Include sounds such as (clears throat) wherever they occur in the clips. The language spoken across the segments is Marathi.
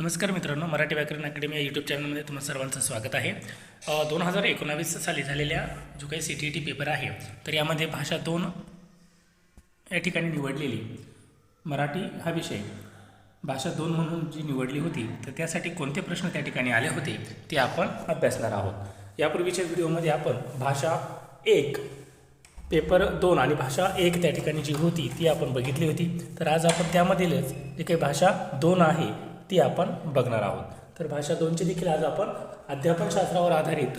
नमस्कार मित्रांनो मराठी व्याकरण अकॅडमी या यूट्यूब चॅनलमध्ये तुम्हा सर्वांचं स्वागत आहे. दोन हजार एकोणावीस साली झालेल्या जो काही C T E T paper आहे तर यामध्ये भाषा दोन या ठिकाणी निवडलेली. मराठी हा विषय. भाषा दोन म्हणून जी निवडली होती तर त्यासाठी कोणते प्रश्न त्या ठिकाणी आले होते ते आपण अभ्यासणार आहोत. यापूर्वीच्या व्हिडिओमध्ये आपण भाषा एक पेपर दोन आणि भाषा एक त्या ठिकाणी जी होती ती आपण बघितली होती. तर आज आपण त्यामधीलच जी काही भाषा दोन आहे ती आपण बघणार आहोत. तर भाषा दोनचे देखील आज आपण अध्यापनशास्त्रावर आधारित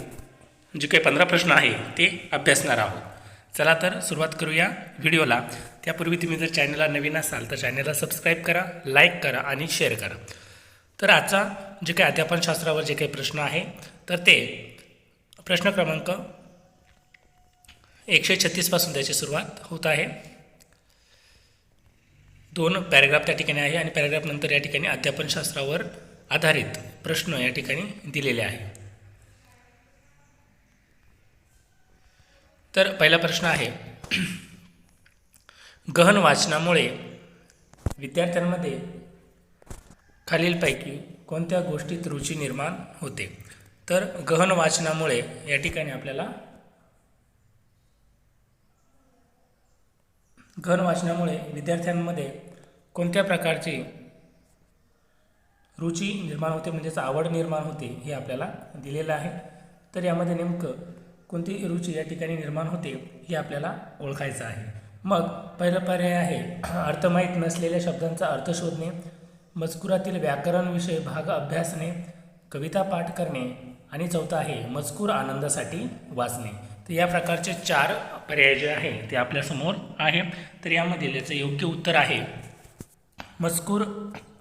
जे काही पंधरा प्रश्न आहे ते अभ्यासणार आहोत. चला तर सुरुवात करूया व्हिडिओला. त्यापूर्वी तुम्ही जर चॅनलला नवीन असाल तर चॅनलला सबस्क्राईब करा लाईक करा आणि शेअर करा. तर आजचा जे काही अध्यापनशास्त्रावर जे काही प्रश्न आहे तर ते प्रश्न क्रमांक एकशे छत्तीसपासून त्याची सुरुवात होत आहे. दोन पॅरेग्राफ त्या ठिकाणी आहे आणि पॅरेग्राफनंतर या ठिकाणी अध्यापनशास्त्रावर आधारित प्रश्न या ठिकाणी दिलेले आहे. तर पहिला प्रश्न आहे (clears throat) गहन वाचनामुळे विद्यार्थ्यांमध्ये खालीलपैकी कोणत्या गोष्टीत रुची निर्माण होते? तर गहन वाचनामुळे या ठिकाणी आपल्याला घन वाचनामुळे विद्यार्थ्यांमध्ये कोणत्या प्रकारची रुची निर्माण होते म्हणजेच आवड निर्माण होते हे आपल्याला दिलेलं आहे. तर यामध्ये नेमकं कोणती रुची या ठिकाणी निर्माण होते हे आपल्याला ओळखायचं आहे. मग पहिला पर्याय आहे अर्थ माहीत नसलेल्या शब्दांचा अर्थ शोधणे मजकुरातील व्याकरणविषय भाग अभ्यासणे कविता पाठ करणे आणि चौथा आहे मजकूर आनंदासाठी वाचणे. तर या प्रकारचे चार पर्याय जे आहे ते आपल्यासमोर आहे तर यामध्ये याचं योग्य उत्तर आहे मजकूर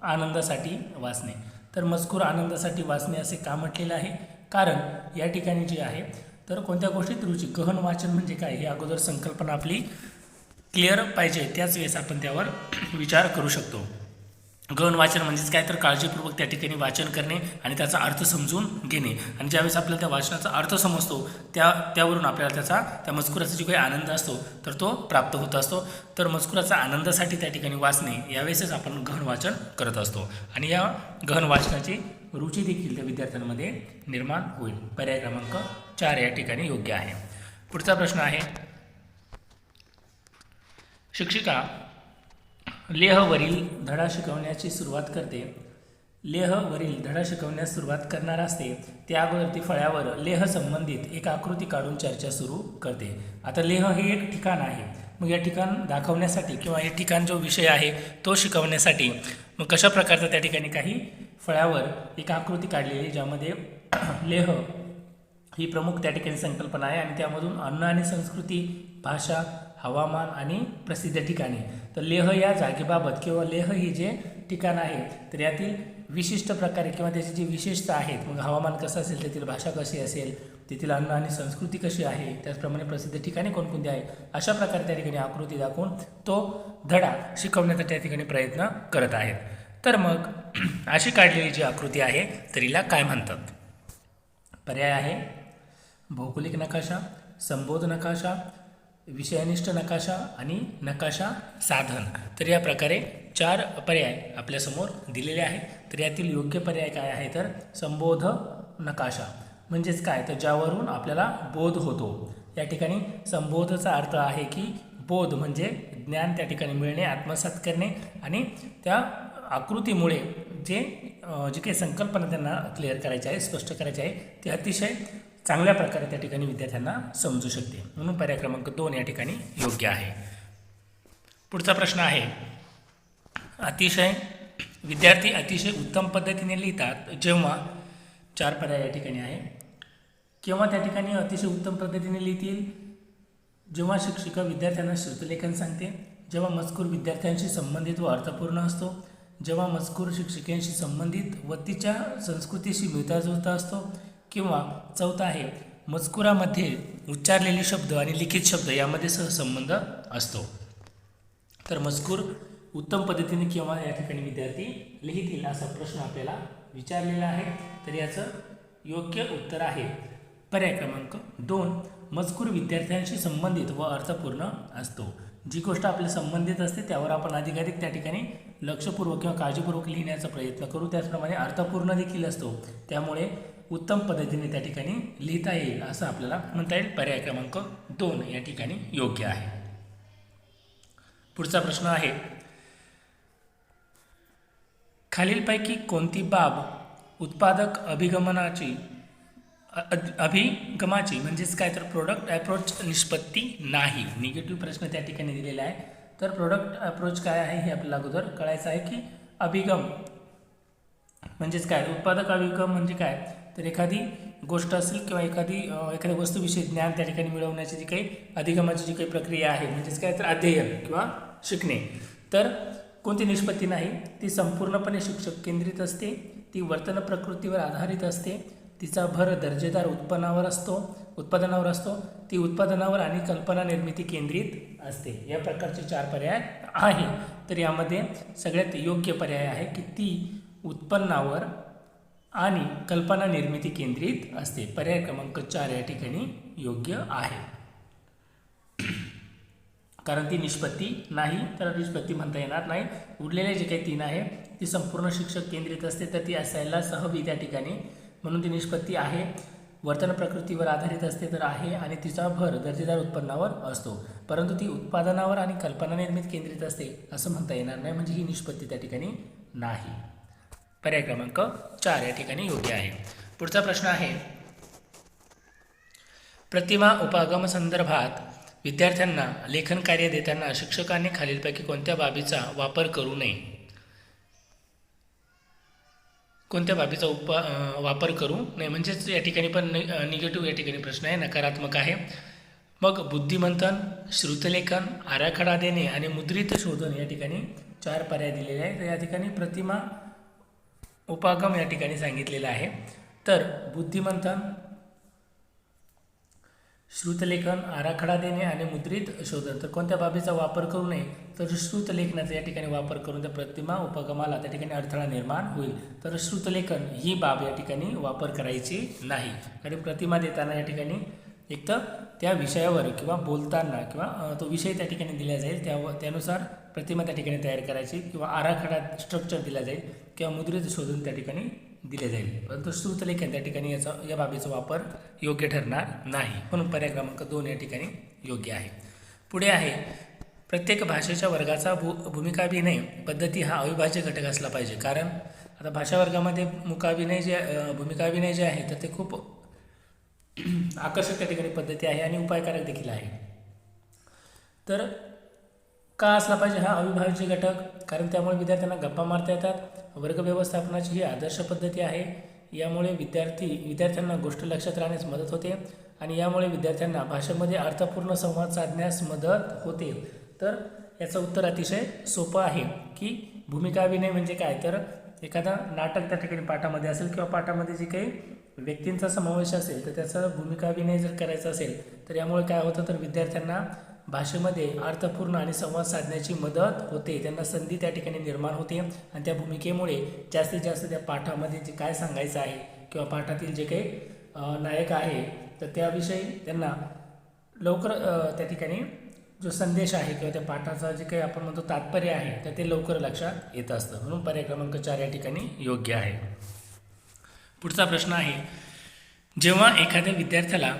आनंदासाठी वाचणे. तर मजकूर आनंदासाठी वाचणे असे का म्हटलेलं आहे? कारण या ठिकाणी जे आहे तर कोणत्या गोष्टीत रुची? गहन वाचन म्हणजे काय? ही अगोदर संकल्पना आपली क्लिअर पाहिजे. त्याच वेळेस आपण त्यावर विचार करू शकतो. गहन वाचन म्हणजेच काय? तर काळजीपूर्वक त्या ठिकाणी वाचन करणे आणि त्याचा अर्थ समजून घेणे. आणि ज्यावेळेस आपल्याला त्या वाचनाचा अर्थ समजतो त्या त्यावरून आपल्याला त्याचा त्या मजकुराचा जो काही आनंद असतो तर तो प्राप्त होत असतो. तर मजकुराचा आनंदासाठी त्या ठिकाणी वाचणे यावेळेसच आपण गहन वाचन करत असतो. आणि या गहन वाचनाची रुची देखील त्या विद्यार्थ्यांमध्ये निर्माण होईल. पर्याय क्रमांक चार या ठिकाणी योग्य आहे. पुढचा प्रश्न आहे. शिक्षिका लेहवरील धडा शिकवण्याची सुरुवात करते. लेहवरील धडा शिकवण्यास सुरुवात करणार असते. त्या अगोदर ती फळ्यावर लेह संबंधित एक आकृती काढून चर्चा सुरू करते. आता लेह हे एक ठिकाण आहे. मग या ठिकाण दाखवण्यासाठी किंवा हे ठिकाण जो विषय आहे तो शिकवण्यासाठी मग कशा प्रकारचा त्या ठिकाणी काही फळ्यावर एक आकृती काढलेली ज्यामध्ये लेह ही प्रमुख त्या ठिकाणी संकल्पना आहे आणि त्यामधून अन्न आणि संस्कृती भाषा हवामान आणि प्रसिद्ध ठिकाणे. तर लेह या जागेबाबत किंवा लेह ही जे ठिकाण आहे तर यातील विशिष्ट प्रकारे किंवा त्याची जी विशेषता आहेत मग हवामान कसं असेल तेथील भाषा कशी असेल तेथील अन्न आणि संस्कृती कशी आहे त्याचप्रमाणे प्रसिद्ध ठिकाणे कोणकोणती आहे अशा प्रकारे त्या ठिकाणी आकृती दाखवून तो धडा शिकवण्याचा त्या ठिकाणी प्रयत्न करत आहेत. तर मग (clears throat) अशी काढलेली जी आकृती आहे तर हिला काय म्हणतात? पर्याय आहे भौगोलिक नकाशा संबोध नकाशा विषयनिष्ठ नकाशा आणि नकाशा साधन. तर या प्रकारे चार पर्याय आपल्यासमोर दिलेले आहेत. तर यातील योग्य पर्याय काय आहे? तर संबोध नकाशा. म्हणजेच काय? तर ज्यावरून आपल्याला बोध होतो. या ठिकाणी संबोधचा अर्थ आहे की बोध म्हणजे ज्ञान त्या ठिकाणी मिळणे आत्मसात करणे आणि त्या आकृतीमुळे जे जे काही संकल्पना त्यांना क्लिअर करायची आहे स्पष्ट करायची आहे ते अतिशय चांगल्या प्रकारे त्या ठिकाणी विद्यार्थ्यांना समजू शकते. म्हणून पर्याय क्रमांक दोन या ठिकाणी योग्य आहे. पुढचा प्रश्न आहे अतिशय विद्यार्थी अतिशय उत्तम पद्धतीने लिहितात जेव्हा चार पर्याय या ठिकाणी आहे. केव्हा त्या ठिकाणी अतिशय उत्तम पद्धतीने लिहितील? जेव्हा शिक्षिका विद्यार्थ्यांना श्रुतलेखन सांगते जेव्हा मजकूर विद्यार्थ्यांशी संबंधित व अर्थपूर्ण असतो जेव्हा मजकूर शिक्षिकांशी संबंधित व तिच्या संस्कृतीशी मिळताजुळता असतो किंवा चौथा आहे मजकुरामध्ये उच्चारलेले शब्द आणि लिखित शब्द यामध्ये सहसंबंध असतो. तर मजकूर उत्तम पद्धतीने किंवा या ठिकाणी विद्यार्थी लिहितील असा प्रश्न आपल्याला विचारलेला आहे. तर याचं योग्य उत्तर आहे. पर्याय क्रमांक दोन मजकूर विद्यार्थ्यांशी संबंधित व अर्थपूर्ण असतो. जी गोष्ट आपल्या संबंधित असते त्यावर आपण अधिकाधिक त्या ठिकाणी लक्षपूर्वक किंवा काळजीपूर्वक लिहिण्याचा प्रयत्न करू. त्याचप्रमाणे अर्थपूर्ण देखील असतो. त्यामुळे उत्तम पद्धतीने त्या ठिकाणी लिहिता येईल असं आपल्याला म्हणता येईल. पर्याय क्रमांक दोन या ठिकाणी योग्य आहे. पुढचा प्रश्न आहे खालीलपैकी कोणती बाब उत्पादक अभिगमनाची अभिगमाची म्हणजेच काय तर प्रोडक्ट अप्रोच निष्पत्ती नाही? निगेटिव्ह प्रश्न त्या ठिकाणी दिलेला आहे. तर प्रोडक्ट अप्रोच काय आहे हे आपल्याला अगोदर कळायचं आहे की अभिगम म्हणजेच काय? उत्पादक अभिगम म्हणजे काय? तर एखादी गोष्ट असेल किंवा एखादी एखाद्या वस्तूविषयी ज्ञान त्या ठिकाणी मिळवण्याची जी काही अधिगमाची जी काही प्रक्रिया आहे म्हणजेच काय तर अध्ययन किंवा शिकणे. तर कोणती निष्पत्ती नाही ती संपूर्णपणे शिक्षक केंद्रित असते ती वर्तन प्रकृतीवर आधारित असते तिचा भर दर्जेदार उत्पन्नावर असतो उत्पादनावर असतो ती उत्पादनावर आणि कल्पना निर्मिती केंद्रित असते. या प्रकारचे चार पर्याय आहे. तर यामध्ये सगळ्यात योग्य पर्याय आहे की ती उत्पन्नावर आणि कल्पना निर्मिती केंद्रित असते. पर्याय क्रमांक चार या ठिकाणी योग्य आहे. कारण ती निष्पत्ती नाही तर निष्पत्ती म्हणता येणार नाही. उरलेले जे काही तीन आहे ती संपूर्ण शिक्षक केंद्रित असते तर ती असायला सहवी त्या ठिकाणी. म्हणून ती निष्पत्ती आहे. वर्तन प्रकृतीवर आधारित असते तर आहे आणि तिचा भर दर्जेदार उत्पन्नावर असतो. परंतु ती उत्पादनावर आणि कल्पना निर्मित केंद्रित असते असं म्हणता येणार नाही. म्हणजे ही निष्पत्ती त्या ठिकाणी नाही. पर्याय क्रमांक चार या ठिकाणी योग्य आहे. पुढचा प्रश्न आहे प्रतिमा उपागम संदर्भात विद्यार्थ्यांना लेखन कार्य देताना शिक्षकांनी खालीलपैकी कोणत्या बाबीचा वापर करू नये? कोणत्या बाबीचा उपा वापर करू नये? म्हणजेच या ठिकाणी पण निगेटिव्ह या ठिकाणी प्रश्न आहे नकारात्मक आहे. मग बुद्धिमंथन श्रुतलेखन आराखडा देणे आणि मुद्रित शोधन या ठिकाणी चार पर्याय दिलेले आहेत. तर या ठिकाणी प्रतिमा उपागम या ठिकाणी सांगितलेलं आहे. तर बुद्धिमंथन श्रुतलेखन आराखडा देणे आणि मुद्रित शोधन. तर कोणत्या बाबीचा वापर करू नये तर श्रुतलेखनाचा या ठिकाणी वापर करून त्या प्रतिमा उपगमाला त्या ठिकाणी अडथळा निर्माण होईल. तर श्रुतलेखन ही बाब या ठिकाणी वापर करायची नाही. कारण प्रतिमा देताना या ठिकाणी एक तर त्या विषयावर किंवा बोलताना किंवा तो विषय त्या ठिकाणी दिला जाईल त्या त्यानुसार प्रतिमा त्या ठिकाणी तयार करायची किंवा आराखडा स्ट्रक्चर दिला जाईल किंवा मुद्रित शोधून त्या ठिकाणी दिले जाईल. परंतु श्रुतलेखन त्या ठिकाणी याचा या बाबीचा वापर योग्य ठरणार नाही. म्हणून पर्याय क्रमांक दोन या ठिकाणी योग्य आहे. पुढे आहे प्रत्येक भाषेच्या वर्गाचा भू भूमिकाभिनय पद्धती हा अविभाज्य घटक असला पाहिजे. कारण आता भाषा वर्गामध्ये मुकाभिनय जे भूमिकाभिनय जे आहे तर ते खूप (clears throat) आकर्षक त्या ठिकाणी पद्धती आहे आणि उपायकारक देखील आहे. तर का असला पाहिजे हा अविभाज्य घटक? कारण त्यामुळे विद्यार्थ्यांना गप्पा मारता येतात. वर्ग व्यवस्थापनाची ही आदर्श पद्धती आहे. यामुळे विद्यार्थी विद्यार्थ्यांना गोष्ट लक्षात राहण्यास मदत होते आणि यामुळे विद्यार्थ्यांना भाषेमध्ये अर्थपूर्ण संवाद साधण्यास मदत होते. तर याचं उत्तर अतिशय सोपं आहे की भूमिका अभिनय म्हणजे काय? तर एखादा नाटक त्या ठिकाणी पाठामध्ये असेल किंवा पाठामध्ये जे काही व्यक्तींचा समावेश असेल तर त्याचा भूमिका विनय जर करायचा असेल तर यामुळे काय होतं तर विद्यार्थ्यांना भाषेमध्ये अर्थपूर्ण आणि संवाद साधण्याची मदत होते. त्यांना संधी त्या ठिकाणी निर्माण होते आणि त्या भूमिकेमुळे जास्तीत जास्त त्या पाठामध्ये जे काय सांगायचं आहे किंवा पाठातील जे काही नायक आहे तर त्याविषयी त्यांना लवकर त्या ठिकाणी जो संदेश आहे किंवा त्या पाठाचा जे काही आपण म्हणतो तात्पर्य आहे तर ते लवकर लक्षात येत असतं. म्हणून पर्याय क्रमांक चार या ठिकाणी योग्य आहे. पुढचा प्रश्न आहे जेव्हा एखाद्या विद्यार्थ्याला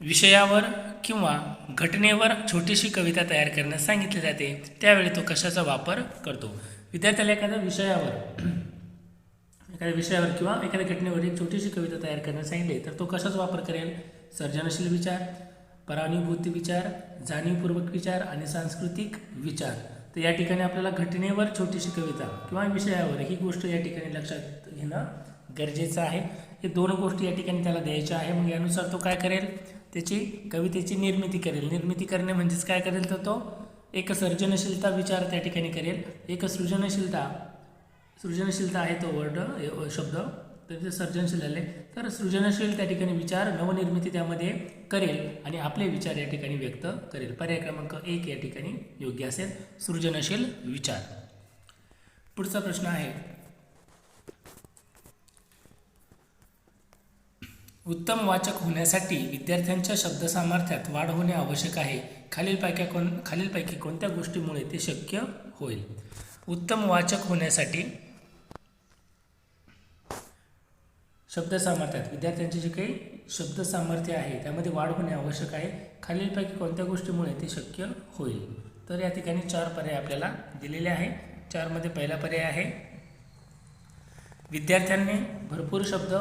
विषयावर किंवा घटनेवर छोटीशी कविता तयार करण्यास सांगितले जाते त्यावेळी तो कशाचा वापर करतो? विद्यार्थ्याला एखाद्या विषयावर एखाद्या विषयावर किंवा एखाद्या घटनेवर एक छोटीशी कविता तयार करण्यास सांगितले तर तो कशाचा वापर करेल? सर्जनशील विचार परानुभूती विचार जाणीवपूर्वक विचार आणि सांस्कृतिक विचार. तर या ठिकाणी आपल्याला घटनेवर छोटीशी कविता किंवा विषयावर ही गोष्ट या ठिकाणी लक्षात घेणं गरजेचं आहे. हे दोन गोष्टी या ठिकाणी त्याला द्यायच्या आहे. मग यानुसार तो काय करेल? त्याची कवितेची निर्मिती करेल. निर्मिती करणे म्हणजेच काय करेल तर तो एक सर्जनशीलता विचार त्या ठिकाणी करेल. एक सृजनशीलता सृजनशीलता आहे तो वर्ड शब्द. तर ते सर्जनशील झाले. तर सृजनशील त्या ठिकाणी विचार नवनिर्मिती त्यामध्ये करेल आणि आपले विचार या ठिकाणी व्यक्त करेल. पर्याय क्रमांक एक या ठिकाणी योग्य असेल. सृजनशील विचार. पुढचा प्रश्न आहे. उत्तम वाचक होण्यासाठी विद्यार्थ्यांच्या शब्दसामर्थ्यात वाढ होणे आवश्यक आहे. खालीलपैकी कोण खालीलपैकी कोणत्या गोष्टीमुळे ते शक्य होईल? उत्तम वाचक होण्यासाठी शब्द सामर्थ्यात विद्यार्थ्यांचे जे काही शब्द सामर्थ्य आहे त्यामध्ये वाढ होणे आवश्यक आहे. खालीलपैकी कोणत्या गोष्टीमुळे ते शक्य होईल? तर या ठिकाणी चार पर्याय आपल्याला दिलेले आहे. चारमध्ये पहिला पर्याय आहे विद्यार्थ्यांनी भरपूर शब्द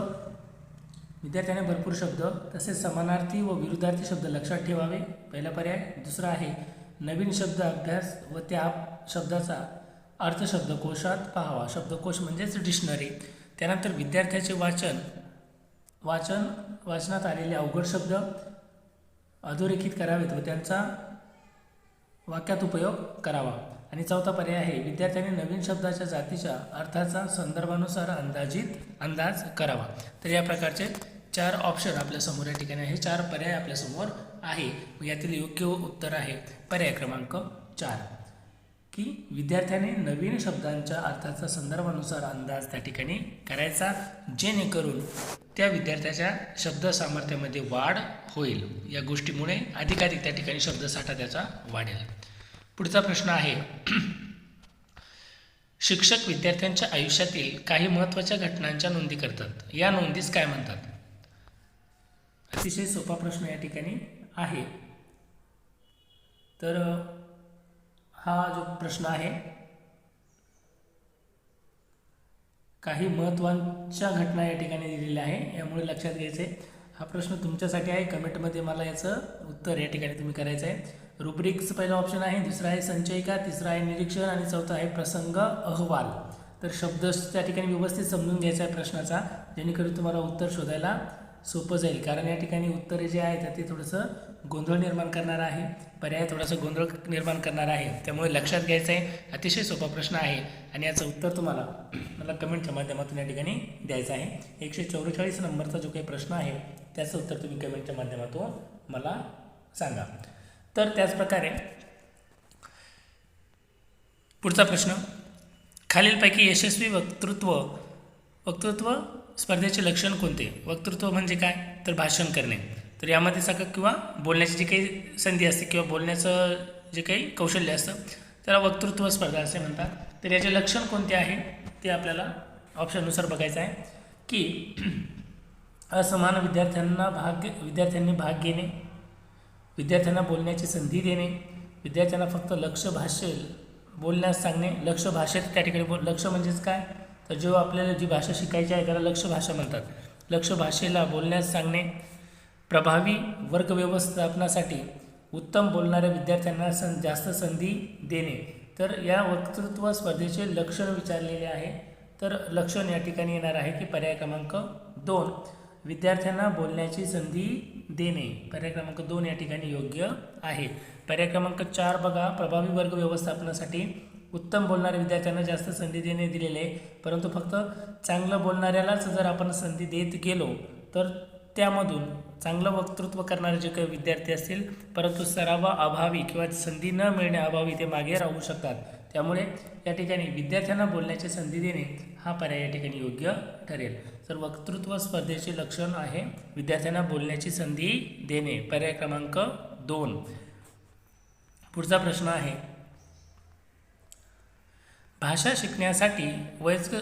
विद्यार्थ्याने भरपूर शब्द तसेच समानार्थी व विरुद्धार्थी शब्द लक्षात ठेवावे. पहिला पर्याय दुसरा आहे नवीन शब्द अभ्यास व त्या शब्दाचा अर्थ शब्दकोशात पाहावा. शब्दकोश म्हणजेच डिक्शनरी. त्यानंतर विद्यार्थ्याचे वाचन. वाचन वाचनात आलेले अवघड शब्द अधोरेखित करावेत व त्यांचा वाक्यात उपयोग करावा. आणि चौथा पर्याय आहे विद्यार्थ्याने नवीन शब्दाच्या जातीच्या अर्थाचा संदर्भानुसार अंदाजित अंदाज करावा. तर या प्रकारचे चार ऑप्शन आपल्यासमोर या ठिकाणी आहे. चार पर्याय आपल्यासमोर आहे. यातील योग्य उत्तर आहे पर्याय क्रमांक चार. की विद्यार्थ्याने नवीन शब्दांच्या अर्थाचा संदर्भानुसार अंदाज त्या ठिकाणी करायचा जेणेकरून त्या विद्यार्थ्याच्या शब्द सामर्थ्यामध्ये वाढ होईल. या गोष्टीमुळे अधिकाधिक त्या ठिकाणी शब्दसाठा त्याचा वाढेल. पुढचा प्रश्न आहे. शिक्षक विद्यार्थ्यांच्या आयुष्यातील काही महत्त्वाच्या घटनांच्या नोंदी करतात. या नोंदीस काय म्हणतात? अतिशय सोपा प्रश्न या ठिकाणी आहे. तर हा जो प्रश्न आहे काही महत्त्वाच्या घटना या ठिकाणी दिलेल्या आहे यामुळे लक्षात घ्यायचं आहे हा प्रश्न तुमच्यासाठी आहे. कमेंटमध्ये मला याचं उत्तर या ठिकाणी तुम्ही करायचं आहे रुब्रिक्स पहिला ऑप्शन आहे दुसरा आहे संचयिका तिसरा आहे निरीक्षण आणि चौथा आहे प्रसंग अहवाल. तर शब्द त्या ठिकाणी व्यवस्थित समजून घ्यायचा आहे प्रश्नाचा जेणेकरून तुम्हाला उत्तर शोधायला सोपं जाईल. कारण या ठिकाणी उत्तरे जे आहेत ते थोडंसं गोंधळ निर्माण करणार आहे पर्याय थोडासा गोंधळ निर्माण करणार आहे. त्यामुळे लक्षात घ्यायचं आहे अतिशय सोपा प्रश्न आहे. आणि याचं उत्तर तुम्हाला मला कमेंटच्या माध्यमातून या ठिकाणी द्यायचं आहे. एकशे चौवेचाळीस नंबरचा जो काही प्रश्न आहे त्याचं उत्तर तुम्ही कमेंटच्या माध्यमातून मला सांगा. तर त्याचप्रकारे पुढचा प्रश्न. खालीलपैकी यशस्वी वक्तृत्व वक्तृत्व स्पर्धेचे लक्षण कोणते? वक्तृत्व म्हणजे काय? तर भाषण करणे. तर यामध्ये सगळं किंवा बोलण्याची जी काही संधी असते किंवा बोलण्याचं जे काही कौशल्य असतं त्याला वक्तृत्व स्पर्धा असे म्हणतात. तर याचे लक्षण कोणते आहे? ते आपल्याला ऑप्शननुसार बघायचं आहे की (clears throat) असमान विद्यार्थ्यांना भाग विद्यार्थ्यांनी भाग घेणे विद्यार्थ्यांना बोलण्याची संधी देणे विद्यार्थ्यांना फक्त लक्ष भाष्य बोलण्यास सांगणे लक्ष भाषेत त्या ठिकाणी बोल लक्ष म्हणजेच काय? तर जेव्हा आपल्याला जी भाषा शिकायची आहे त्याला लक्ष भाषा म्हणतात. लक्ष भाषेला बोलण्यास सांगणे प्रभावी वर्ग व्यवस्थापनासाठी उत्तम बोलणाऱ्या विद्यार्थ्यांना सं जास्त संधी देणे. तर या वक्तृत्व स्पर्धेचे लक्षण विचारलेले आहे. तर लक्षण या ठिकाणी येणार आहे की पर्याय क्रमांक दोन विद्यार्थ्यांना बोलण्याची संधी देणे. पर्याय क्रमांक दोन या ठिकाणी योग्य आहे. पर्याय क्रमांक चार बघा प्रभावी वर्ग व्यवस्थापनासाठी उत्तम बोलणाऱ्या विद्यार्थ्यांना जास्त संधी देणे दिलेले आहे. परंतु फक्त चांगलं बोलणाऱ्यालाच जर आपण संधी देत गेलो तर त्यामधून चांगलं वक्तृत्व करणारे जे काही विद्यार्थी असतील परंतु सरावा अभावी किंवा संधी न मिळण्याअभावी ते मागे राहू शकतात. त्यामुळे या ठिकाणी विद्यार्थ्यांना बोलण्याची संधी देणे हा पर्याय या ठिकाणी योग्य ठरेल. तर वक्तृत्व स्पर्धेचे लक्षण आहे विद्यार्थ्यांना बोलण्याची संधी देणे. पर्याय क्रमांक दोन. पुढचा प्रश्न आहे भाषा शिकण्यासाठी वयस्क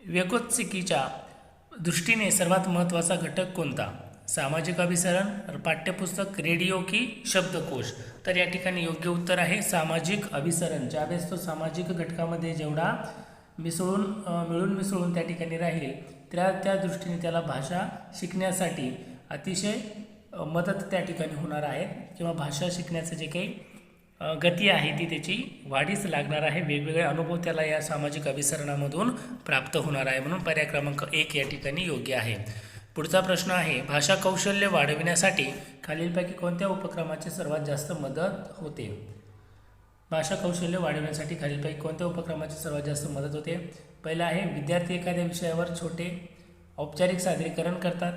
व्यकोत्सिकीच्या दृष्टीने सर्वात महत्त्वाचा घटक कोणता? सामाजिक अभिसरण पाठ्यपुस्तक रेडिओ की शब्दकोश? तर या ठिकाणी योग्य उत्तर आहे सामाजिक अभिसरण. ज्यावेळेस तो सामाजिक घटकामध्ये जेवढा मिसळून मिळून मिसळून त्या ठिकाणी राहील त्या त्या दृष्टीने त्याला भाषा शिकण्यासाठी अतिशय मदत त्या ठिकाणी होणार आहे. किंवा भाषा शिकण्याचं जे काही गती आहे ती त्याची. वाढीस लागणार आहे. वेगवेगळे अनुभव त्याला या सामाजिक अभिसरणामधून प्राप्त होणार आहे म्हणून पर्याय क्रमांक एक या ठिकाणी योग्य आहे. पुढचा प्रश्न आहे भाषा कौशल्य वाढविण्यासाठी खालीलपैकी कोणत्या उपक्रमाची सर्वात जास्त मदत होते? भाषा कौशल्य वाढवण्यासाठी खालीलपैकी कोणत्या उपक्रमाची सर्वात जास्त मदत होते? पहिलं आहे विद्यार्थी एखाद्या विषयावर छोटे औपचारिक सादरीकरण करतात.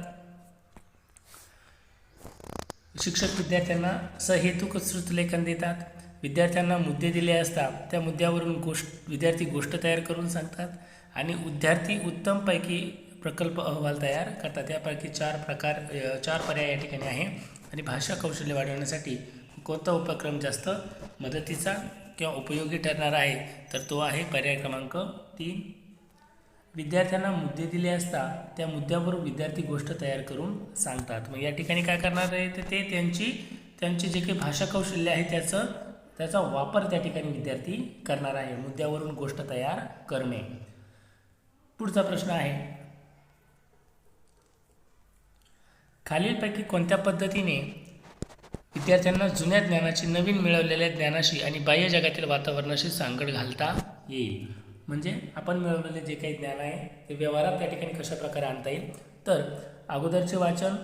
शिक्षक विद्यार्थ्यांना सहेतुक श्रुतलेखन देतात. विद्यार्थ्यांना मुद्दे दिले असतात. त्या मुद्द्यावरून गोष्ट विद्यार्थी गोष्ट तयार करून सांगतात आणि विद्यार्थी उत्तमपैकी प्रकल्प अहवाल तयार करतात. यापैकी चार प्रकार चार पर्याय या ठिकाणी आहे. आणि भाषा कौशल्य वाढवण्यासाठी कोणता उपक्रम जास्त मदतीचा किंवा उपयोगी ठरणार आहे? तर तो आहे पर्याय क्रमांक तीन. विद्यार्थ्यांना मुद्दे दिले असता त्या मुद्द्यावर विद्यार्थी गोष्ट तयार करून सांगतात. मग या ठिकाणी काय करणार आहे तर ते त्यांची त्यांचे जे काही भाषा कौशल्य आहे त्याचं त्याचा वापर त्या ठिकाणी विद्यार्थी करणार आहे मुद्द्यावरून गोष्ट तयार करणे. पुढचा प्रश्न आहे. खालीलपैकी कोणत्या पद्धतीने विद्यार्थ्यांना जुन्या ज्ञानाची नवीन मिळवलेल्या ज्ञानाशी आणि बाह्य जगातील वातावरणाशी सांगड घालता येईल? म्हणजे आपण मिळवलेले जे काही ज्ञान आहे ते व्यवहारात त्या ठिकाणी कशाप्रकारे आणता येईल? तर अगोदरचे वाचन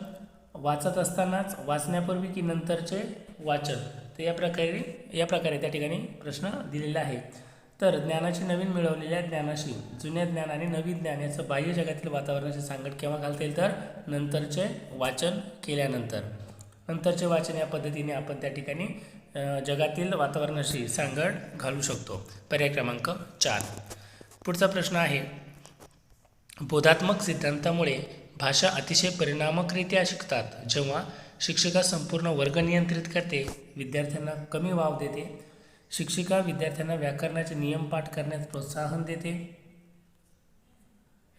वाचत असतानाच वाचण्यापूर्वी की नंतरचे वाचन तर या प्रकारे या प्रकारे त्या ठिकाणी प्रश्न दिलेला आहे. तर ज्ञानाची नवीन मिळवलेल्या ज्ञानाशी जुन्या ज्ञान आणि नवीन ज्ञान याचं बाह्य जगातील वातावरणाची सांगड केव्हा घालता येईल? तर नंतरचे वाचन केल्यानंतर. नंतरचे वाचन या पद्धतीने आपण त्या ठिकाणी जगातील वातावरणाशी सांगड घालू शकतो. पर्याय क्रमांक चार. पुढचा प्रश्न आहे बोधात्मक सिद्धांतामुळे भाषा अतिशय परिणामकरित्या शिकतात जेव्हा शिक्षिका संपूर्ण वर्ग नियंत्रित करते विद्यार्थ्यांना कमी वाव देते. शिक्षिका विद्यार्थ्यांना व्याकरणाचे नियम पाठ करण्यास प्रोत्साहन देते.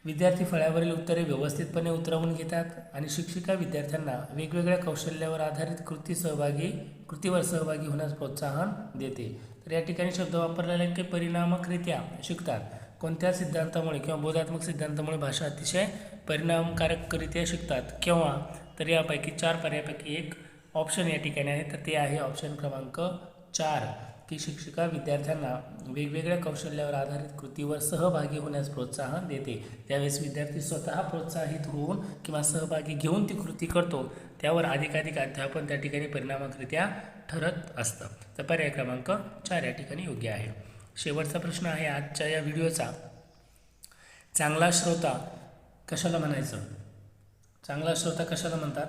विद्यार्थी फळ्यावरील उत्तरे व्यवस्थितपणे उतरवून घेतात आणि शिक्षिका विद्यार्थ्यांना वेगवेगळ्या कौशल्यावर आधारित कृती सहभागी कृतीवर सहभागी होण्यास प्रोत्साहन देते. तर या ठिकाणी शब्द वापरलेले आहे की परिणामकरित्या शिकतात. कोणत्या सिद्धांतामुळे किंवा बोधात्मक सिद्धांतामुळे भाषा अतिशय परिणामकारकरित्या शिकतात? किंवा तर यापैकी चार पर्यायापैकी एक ऑप्शन या ठिकाणी आहे तर ते आहे ऑप्शन क्रमांक चार. की शिक्षिका विद्यार्थ्यांना वेगवेगळ्या कौशल्यावर आधारित कृतीवर सहभागी होण्यास प्रोत्साहन देते. त्यावेळेस विद्यार्थी स्वतः प्रोत्साहित होऊन किंवा सहभागी घेऊन ती कृती करतो त्यावर अधिकाधिक अध्यापन त्या ठिकाणी परिणामकरित्या ठरत असतं. तर पर्याय क्रमांक चार या ठिकाणी योग्य आहे. शेवटचा प्रश्न आहे आजच्या या व्हिडिओचा. चांगला श्रोता कशाला म्हणायचं? चांगला श्रोता कशाला म्हणतात?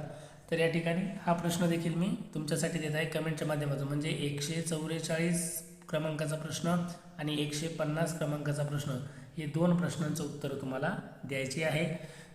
तर या ठिकाणी हा प्रश्न देखील मी तुमच्यासाठी देत आहे कमेंटच्या माध्यमातून. म्हणजे एकशे चौवेचाळीस क्रमांकाचा प्रश्न आणि एकशे पन्नास क्रमांकाचा प्रश्न हे दोन प्रश्नांचं उत्तर तुम्हाला द्यायचे आहे.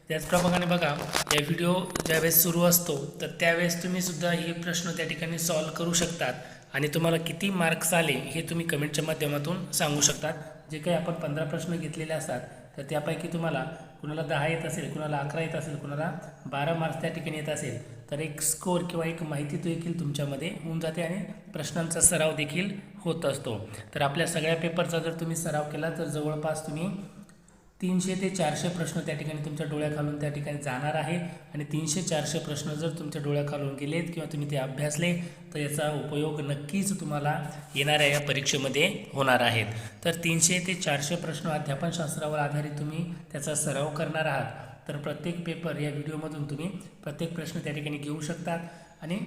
त्याचप्रमाणे बघा या व्हिडिओ ज्यावेळेस सुरू असतो तर त्यावेळेस तुम्ही सुद्धा हे प्रश्न त्या ठिकाणी सॉल्व करू शकतात आणि तुम्हाला किती मार्क्स आले हे तुम्ही कमेंटच्या माध्यमातून सांगू शकतात. जे काही आपण पंधरा प्रश्न घेतलेले असतात तर त्यापैकी तुम्हाला कुणाला दहा येत असेल कुणाला अकरा येत असेल कुणाला बारा मार्क्स त्या ठिकाणी येत असेल तर एक स्कोर किंवा एक माहिती देखील तुमच्यामध्ये होऊन जाते आणि प्रश्नांचा सराव देखील होत असतो. तर आपल्या सगळ्या पेपरचा जर तुम्ही सराव केला तर जवळपास तुम्ही तीनशे ते चारशे प्रश्न त्या ठिकाणी तुमच्या डोळ्याखालून त्या ठिकाणी जाणार आहे. आणि तीनशे चारशे प्रश्न जर तुमच्या डोळ्याखालून गेलेत किंवा तुम्ही ते अभ्यासले तर याचा उपयोग नक्कीच तुम्हाला येणाऱ्या या परीक्षेमध्ये होणार आहेत. तर तीनशे ते चारशे प्रश्न अध्यापनशास्त्रावर आधारित तुम्ही त्याचा सराव करणार आहात. तर प्रत्येक पेपर या व्हिडिओमधून तुम्ही प्रत्येक प्रश्न त्या ठिकाणी घेऊ शकतात. आणि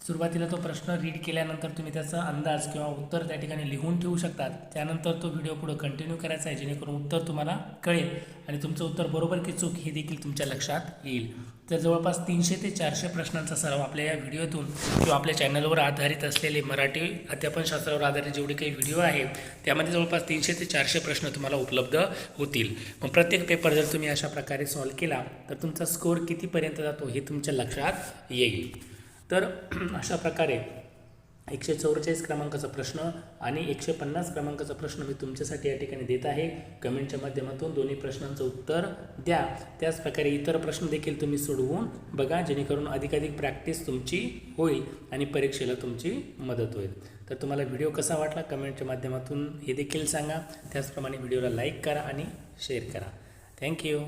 सुरुवातीला तो प्रश्न रीड केल्यानंतर तुम्ही त्याचा अंदाज किंवा उत्तर त्या ठिकाणी लिहून ठेवू शकतात. त्यानंतर तो व्हिडिओ पुढे कंटिन्यू करायचा आहे जेणेकरून उत्तर तुम्हाला कळेल आणि तुमचं उत्तर बरोबर की चूक हे देखील तुमच्या लक्षात येईल. तर जवळपास तीनशे ते चारशे प्रश्नांचा सराव आपल्या या व्हिडिओतून किंवा आपल्या चॅनलवर आधारित असलेले मराठी अध्यापनशास्त्रावर आधारित जेवढे काही व्हिडिओ आहे त्यामध्ये जवळपास तीनशे ते चारशे प्रश्न तुम्हाला उपलब्ध होतील. मग प्रत्येक पेपर जर तुम्ही अशा प्रकारे सॉल्व केला तर तुमचा स्कोअर कितीपर्यंत जातो हे तुमच्या लक्षात येईल. तर (clears throat) अशा प्रकारे एकशे चौवेचाळीस क्रमांकाचा प्रश्न आणि एकशे पन्नास क्रमांकाचा प्रश्न मी तुमच्यासाठी या ठिकाणी देत आहे. कमेंटच्या माध्यमातून दोन्ही प्रश्नांचं उत्तर द्या. त्याचप्रकारे इतर प्रश्न देखील तुम्ही सोडवून बघा जेणेकरून अधिकाधिक प्रॅक्टिस तुमची होईल आणि परीक्षेला तुमची मदत होईल. तर तुम्हाला व्हिडिओ कसा वाटला कमेंटच्या माध्यमातून हे देखील सांगा. त्याचप्रमाणे व्हिडिओला लाईक करा आणि शेअर करा. थँक्यू